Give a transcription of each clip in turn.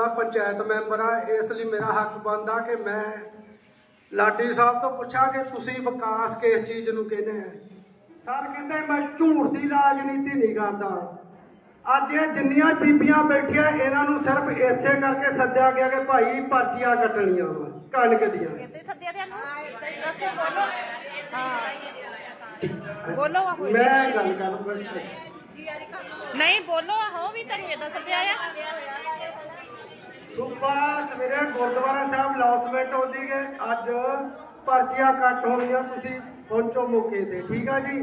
ਦਾ panchayat member ਆ ਇਸ ਲਈ ਮੇਰਾ ਹੱਕ ਬਣਦਾ ਕਿ ਮੈਂ ਲਾਡੀ ਸਾਹਿਬ ਤੋਂ ਪੁੱਛਾਂ ਕਿ ਤੁਸੀਂ ਵਿਕਾਸ ਕਿਸ ਚੀਜ਼ ਨੂੰ ਕਹਿੰਦੇ ਆ। ਸਰ ਕਹਿੰਦੇ ਮੈਂ ਝੂਠ ਦੀ ਰਾਜਨੀਤੀ ਨਹੀਂ ਕਰਦਾ। ਅੱਜ ਇਹ ਜਿੰਨੀਆਂ ਬੀਬੀਆਂ ਬੈਠੀਆਂ ਇਹਨਾਂ ਨੂੰ ਸਿਰਫ ਇਸੇ ਕਰਕੇ ਸੱਦਿਆ ਗਿਆ ਕਿ ਭਾਈ ਪਰਚੀਆਂ ਕੱਟਣੀਆਂ ਵਾ ਕਣਕ ਦੀਆਂ। ਕਹਿੰਦੇ ਸੱਦਿਆ ਤੇ ਨੂੰ ਦੱਸੋ ਬੋਲੋ। ਹਾਂ। ਬੋਲੋ ਆ ਕੋਈ ਮੈਂ ਗੱਲ ਕਰ ਨਹੀਂ ਬੋਲੋ ਆਹੋ ਵੀ ਤਰੀ ਇਹਦਾ ਸੱਦਿਆ ਆ। ਸੁਬਾ ਸਵੇਰੇ ਗੁਰਦੁਆਰਾ ਸਾਹਿਬ ਲੌਸਮੈਂਟ ਹੁੰਦੀ ਹੈ। ਅੱਜ ਪਰਚੀਆਂ ਕੱਟ ਹੋਣੀਆਂ ਤੁਸੀਂ ਪਹੁੰਚੋ ਮੌਕੇ ਤੇ ਠੀਕ ਆ ਜੀ?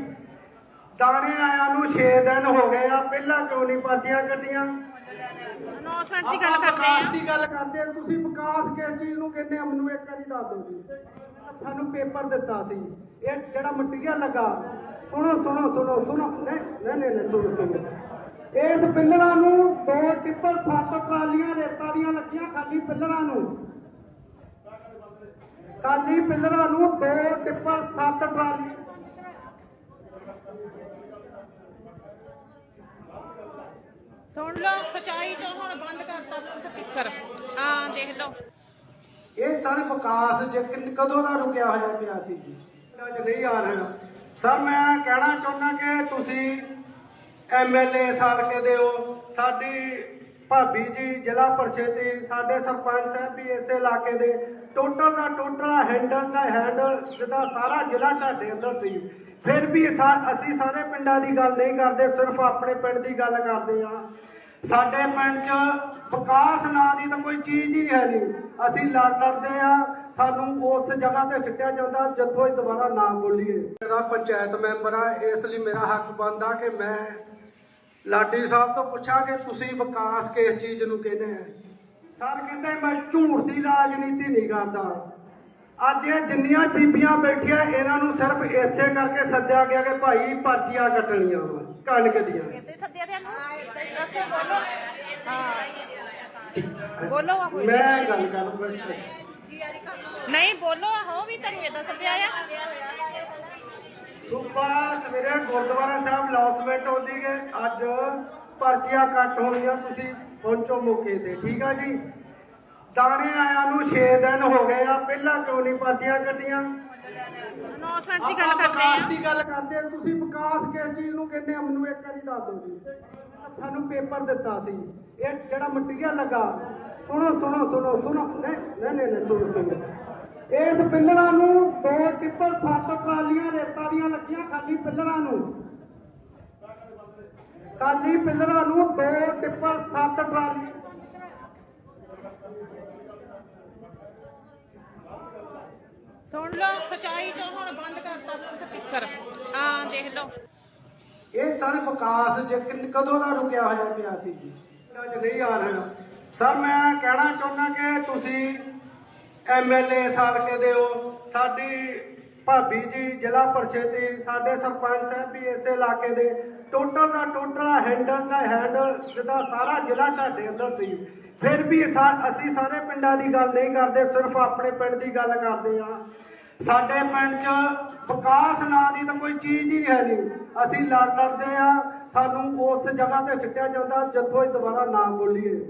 ਦਾਣੇ ਆਇਆਂ ਨੂੰ 6 ਦਿਨ ਹੋ ਗਏ ਆ ਪਹਿਲਾਂ ਕਿਉਂ ਨਹੀਂ ਪਰਚੀਆਂ ਕੱਟੀਆਂ? ਅਨਾਉਂਸਮੈਂਟ ਦੀ ਗੱਲ ਕਰਦੇ ਆ ਦੀ ਗੱਲ ਕਰਦੇ ਆ ਤੁਸੀਂ ਵਿਕਾਸ ਕਿਸ ਚੀਜ਼ ਨੂੰ ਕਹਿੰਦੇ ਆ? ਮੈਨੂੰ ਇੱਕ ਵਾਰੀ ਦੱਸ ਦਿਓ ਜੀ। ਸਾਨੂੰ ਪੇਪਰ ਦਿੱਤਾ ਸੀ। ਇਹ ਜਿਹੜਾ ਮਟੀਰੀਅਲ ਲੱਗਾ ਸੁਣੋ ਸੁਣੋ ਸੁਣੋ ਸੁਣੋ। ਨਹੀਂ ਨਹੀਂ ਨਹੀਂ, ਸੁਣੋ ਸੁਣੋ। ਇਸ ਪਿੱਲਰਾਂ ਨੂੰ ਦੋ ਟਿੱਪਰ ਸੱਤ ਟਰਾਲੀਆਂ ਰੇਤਾਂ ਦੀਆਂ ਲੱਗੀਆਂ ਖਾਲੀ ਪਿੱਲਰਾਂ ਨੂੰ। ਖਾਲੀ ਪਿੱਲਰਾਂ ਨੂੰ ਦੋ ਟਿੱਪਰ ਸੱਤ ਟਰਾਲੀ। ਸੁਣ ਲਓ ਸਚਾਈ ਤੋਂ ਹੁਣ ਬੰਦ ਕਰਤਾ ਸਪੀਕਰ। ਹਾਂ ਦੇਖ ਲਓ। ਇਹ ਸਰ ਵਿਕਾਸ ਜੇ ਕਦੋਂ ਦਾ ਰੁਕਿਆ ਹੋਇਆ ਪਿਆ ਸੀ ਜੀ? ਅੱਜ ਨਹੀਂ ਆ ਰਿਹਾ। ਸਰ ਮੈਂ ਕਹਿਣਾ ਚਾਹੁੰਦਾ ਕਿ ਤੁਸੀਂ ਐਮਐਲਏ ਸਦਕੇ ਦੇ ਹੋ ਸਾਡੀ ਭਾਬੀ ਜੀ ਜ਼ਿਲ੍ਹਾ ਪਰਿਸ਼ਦ ਦੀ, ਸਾਡੇ ਸਰਪੰਚ ਸਾਹਿਬ ਵੀ ਇਸੇ ਇਲਾਕੇ ਦੇ। ਟੋਟਲ ਦਾ ਟੋਟਲ ਹੈਂਡਲ ਦਾ ਹੈਂਡਲ ਜਿਹਦਾ ਸਾਰਾ ਜ਼ਿਲ੍ਹਾ ਤੁਹਾਡੇ ਅੰਦਰ ਸੀ। ਫਿਰ ਵੀ ਸਾ- ਅਸੀਂ ਸਾਰੇ ਪਿੰਡਾਂ ਦੀ ਗੱਲ ਨਹੀਂ ਕਰਦੇ, ਸਿਰਫ ਆਪਣੇ ਪਿੰਡ ਦੀ ਗੱਲ ਕਰਦੇ ਆ। ਸਾਡੇ ਪਿੰਡ 'ਚ ਵਿਕਾਸ ਨਾਂ ਦੀ ਤਾਂ ਕੋਈ ਚੀਜ਼ ਹੀ ਹੈ ਨਹੀਂ। ਅਸੀਂ ਲੜ ਲੜਦੇ ਆ, ਸਾਨੂੰ ਉਸ ਜਗ੍ਹਾ ਤੇ ਸਿੱਟਿਆ ਜਾਂਦਾ ਜਿੱਥੋਂ ਇਹ ਦੁਬਾਰਾ ਨਾ ਬੋਲੀਏ। ਮੇਰਾ ਪੰਚਾਇਤ ਮੈਂਬਰ ਆ, ਇਸ ਲਈ ਮੇਰਾ ਹੱਕ ਬਣਦਾ ਕਿ ਮੈਂ ਲਾਡੀ ਸਾਹਿਬ ਤੋਂ ਪੁੱਛਾਂ ਕਿ ਤੁਸੀਂ ਵਿਕਾਸ ਕਿਸ ਚੀਜ਼ ਨੂੰ ਕਹਿੰਦੇ ਆ? ਸਰ ਕਹਿੰਦੇ ਮੈਂ ਝੂਠ ਦੀ ਰਾਜਨੀਤੀ ਨਹੀਂ ਕਰਦਾ। ਅੱਜ ਇਹ ਜਿੰਨੀਆਂ ਬੀਬੀਆਂ ਬੈਠੀਆਂ ਇਹਨਾਂ ਨੂੰ ਸਿਰਫ ਇਸੇ ਕਰਕੇ ਸੱਦਿਆ ਗਿਆ ਕਿ ਭਾਈ ਪਰਚੀਆਂ ਕੱਟਣੀਆਂ ਵਾ ਕਣਕ ਦੀਆਂ। ਬੋਲੋ। ਮੈਂ ਗੱਲ ਕਰ ਨਹੀਂ ਬੋਲੋ ਆਹੋ ਵੀ ਤਰੀ ਇਹਦਾ ਸੱਦਿਆ ਆ। ਸੂਬਾ ਸਵੇਰੇ ਗੁਰਦੁਆਰਾ ਸਾਹਿਬ ਲੌਸਮੈਂਟ ਹੁੰਦੀ ਹੈ। ਅੱਜ ਪਰਚੀਆਂ ਕੱਟ ਹੋਣੀਆਂ ਤੁਸੀਂ ਪਹੁੰਚੋ ਮੌਕੇ ਤੇ ਠੀਕ ਆ ਜੀ? ਦਾਣੇ ਆਇਆ ਨੂੰ 6 ਦਿਨ ਹੋ ਗਏ ਆ ਪਹਿਲਾਂ ਕਿਉਂ ਨਹੀਂ ਪਰਚੀਆਂ ਕੱਟੀਆਂ? ਅਨਾਉਂਸਮੈਂਟ ਦੀ ਗੱਲ ਕਰਦੇ ਆ। ਤੁਸੀਂ ਵਿਕਾਸ ਕਿਸ ਚੀਜ਼ ਨੂੰ ਕਹਿੰਦੇ ਆ ਮੈਨੂੰ ਇੱਕ ਵਾਰੀ ਦੱਸ ਦਿਓ ਜੀ। ਸਾਨੂੰ ਪੇਪਰ ਦਿੱਤਾ ਸੀ ਇਹ ਜਿਹੜਾ ਮਟੀਰੀਅਲ ਲੱਗਾ ਸੁਣੋ ਸੁਣੋ ਸੁਣੋ ਸੁਣੋ। ਸੁਣੋ ਇਸ ਪਿੰਡਾਂ ਨੂੰ ਦੋ ਸਾਰੀਆਂ ਰੇਤਾਂ ਦੀਆਂ ਲੱਗੀਆਂ ਖਾਲੀ ਪਿੱਲਰਾਂ ਨੂੰ। ਖਾਲੀ ਪਿੱਲਰਾਂ ਨੂੰ ਦੋ ਟਿੱਪਰ ਸੱਤ ਟਰਾਲੀ। ਸੁਣ ਲਓ ਸਚਾਈ ਤੋਂ ਹੁਣ ਬੰਦ ਕਰਤਾ ਸਪੀਕਰ। ਹਾਂ ਦੇਖ ਲਓ। ਇਹ ਸਾਰੇ ਵਿਕਾਸ ਜੇ ਕਦੋਂ ਦਾ ਰੁਕਿਆ ਹੋਇਆ ਪਿਆ ਸੀ? ਜੀ ਅੱਜ ਨਹੀਂ ਆ ਰਿਹਾ। ਸਰ ਮੈਂ ਕਹਿਣਾ ਚਾਹੁੰਦਾ ਕਿ ਤੁਸੀਂ ਐਮਐਲਏ ਸਾਲ ਕੇ ਦਿਓ ਸਾਡੀ ਭਾਬੀ ਜੀ, ਜ਼ਿਲ੍ਹਾ ਪਰਿਸ਼ਦ ਦੀ ਸਾਡੇ ਸਰਪੰਚ ਸਾਹਿਬ ਵੀ ਇਸੇ ਇਲਾਕੇ ਦੇ। ਟੋਟਲ ਦਾ ਟੋਟਲ ਹੈਂਡਲ ਦਾ ਹੈਂਡਲ ਜਿਹਦਾ ਸਾਰਾ ਜ਼ਿਲ੍ਹਾ ਤੁਹਾਡੇ ਅੰਦਰ ਸੀ। ਫਿਰ ਵੀ ਸਾ- ਅਸੀਂ ਸਾਰੇ ਪਿੰਡਾਂ ਦੀ ਗੱਲ ਨਹੀਂ ਕਰਦੇ, ਸਿਰਫ ਆਪਣੇ ਪਿੰਡ ਦੀ ਗੱਲ ਕਰਦੇ ਆ ਸਾਡੇ ਪਿੰਡ 'ਚ ਵਿਕਾਸ ਨਾਂ ਦੀ ਤਾਂ ਕੋਈ ਚੀਜ਼ ਹੀ ਹੈ ਨਹੀਂ। ਅਸੀਂ ਲੜ ਲੜਦੇ ਆ ਸਾਨੂੰ ਉਸ ਜਗ੍ਹਾ ਤੇ ਸਿੱਟਿਆ ਜਾਂਦਾ, ਜਿੱਥੋਂ ਇਹ ਦੁਬਾਰਾ ਨਾ ਬੋਲੀਏ।